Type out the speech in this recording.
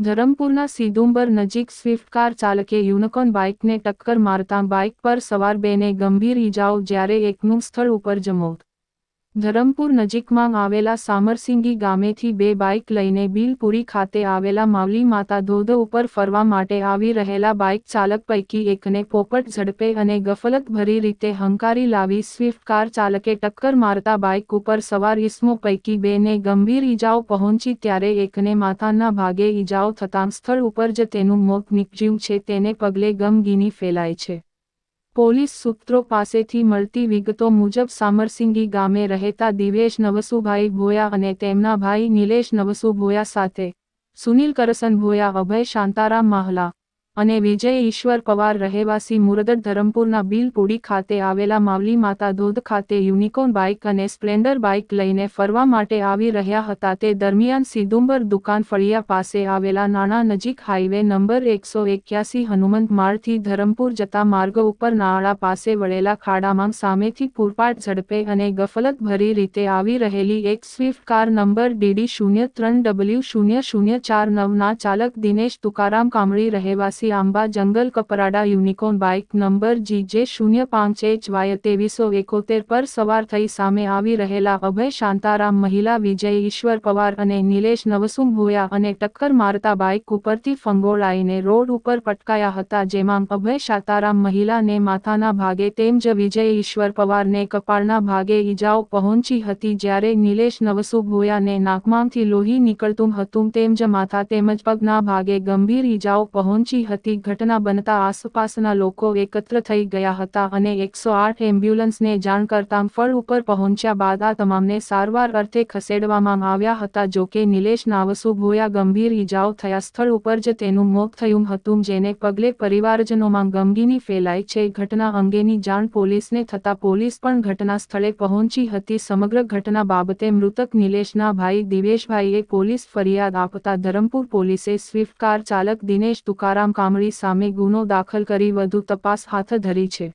ધરમપુરના સિદુંબર નજીક Swift car ચાલકે unicorn બાઇકને ટક્કર મારતા બાઇક પર સવાર બેને ગંભીર ઈજાઓ જ્યારે એકનું સ્થળ ઉપર જ મોત ધરમપુર નજીકમાં આવેલા સામરસિંગી ગામેથી બે બાઇક લઈને બિલપુરી ખાતે આવેલા માવલી માતા ધોધ ઉપર ફરવા માટે આવી રહેલા બાઇક ચાલક પૈકી એકને પોપટ ઝડપે અને ગફલતભરી રીતે હંકારી લાવી સ્વિફ્ટ કાર ચાલકે ટક્કર મારતા બાઇક ઉપર સવાર ઇસમો પૈકી બેને ગંભીર ઈજાઓ પહોંચી ત્યારે એકને માથાના ભાગે ઈજાઓ થતાં સ્થળ ઉપર જ તેનું મોત નીપજ્યું છે. તેને પગલે ગમગીની ફેલાય છે. પોલીસ સૂત્રો પાસેથી મળતી વિગતો મુજબ સામરસિંગી ગામે રહેતા દિવેશ નવસુભાઈ ભોયા અને તેમના ભાઈ નિલેશ નવસુ ભોયા સાથે, સુનિલ કરસન ભોયા, અભય શાંતારામ માહલા. અને વિજય ઈશ્વર પવાર રહેવાસી મુરદડ ધરમપુરના બિલપુડી ખાતે આવેલા માવલી માતા ધોધ ખાતે યુનિકોર્ન બાઇક અને સ્પ્લેન્ડર બાઇક લઈને ફરવા માટે આવી રહ્યા હતા. તે દરમિયાન સિદુંબર દુકાન ફળિયા પાસે આવેલા નાના નજીક હાઈવે નંબર એકસો એક્યાસી હનુમંત માળથી ધરમપુર જતા માર્ગ ઉપર નાળા પાસે વળેલા ખાડામાં સામેથી પૂરપાટ ઝડપે અને ગફલત ભરી રીતે આવી રહેલી એક સ્વિફ્ટ કાર નંબર ડીડી શૂન્ય ત્રણ ડબલ્યુ શૂન્ય શૂન્ય ચાર નવના ચાલક દિનેશ તુકારામ કામળી રહેવાસી આંબા, જંગલ, Kaprada unicorn bike number G J શૂન્ય પાંચ એચ વાય ત્રેવીસો એકોતેર પર સવાર થઈ સામે આવી રહેલા અભય શાંતારામ મહિલા, વિજય ઈશ્વર પવાર અને નિલેશ નવસુમ ભોયા અને ટક્કર મારતા બાઇક ઉપરથી ફંગોળાઈને રોડ ઉપર પટકાયા હતા, જેમાં અભય શાંતારામ મહિલાને માથાના ભાગે તેમજ વિજય ઈશ્વર પવારને કપાળના ભાગે ઈજાઓ પહોંચી હતી, જ્યારે નિલેશ નવસુ ભોયાને નાકમાંથી લોહી નીકળતું હતું, તેમજ માથા તેમજ પગના ભાગે ગંભીર ઈજાઓ પહોંચી હતી ઘટના બનતા આસપાસના લોકો એકત્ર થઈ ગયા હતા અને એકસો આઠ એમ્બ્યુલન્સને જાણ કરતા ફળ ઉપર પહોંચ્યા બાદ આ તમામને સારવાર અર્થે ખસેડવામાં આવ્યા હતા. જોકે નિલેશ નાવસુ ભોયા ગંભીર ઈજાઓ થયા સ્થળ ઉપર જ તેનું મોત થયું હતું, જેને પગલે પરિવારજનોમાં ગમગીની ફેલાઈ છે. ઘટના અંગેની જાણ પોલીસને થતા પોલીસ પણ ઘટના સ્થળે પહોંચી હતી. સમગ્ર ઘટના બાબતે મૃતક નિલેશના ભાઈ દિવેશભાઈએ પોલીસ ફરિયાદ આપતા ધરમપુર પોલીસે સ્વિફ્ટ કાર ચાલક દિનેશ તુકારામ કામળી સામે ગુનો દાખલ કરી વધુ તપાસ હાથ ધરી છે.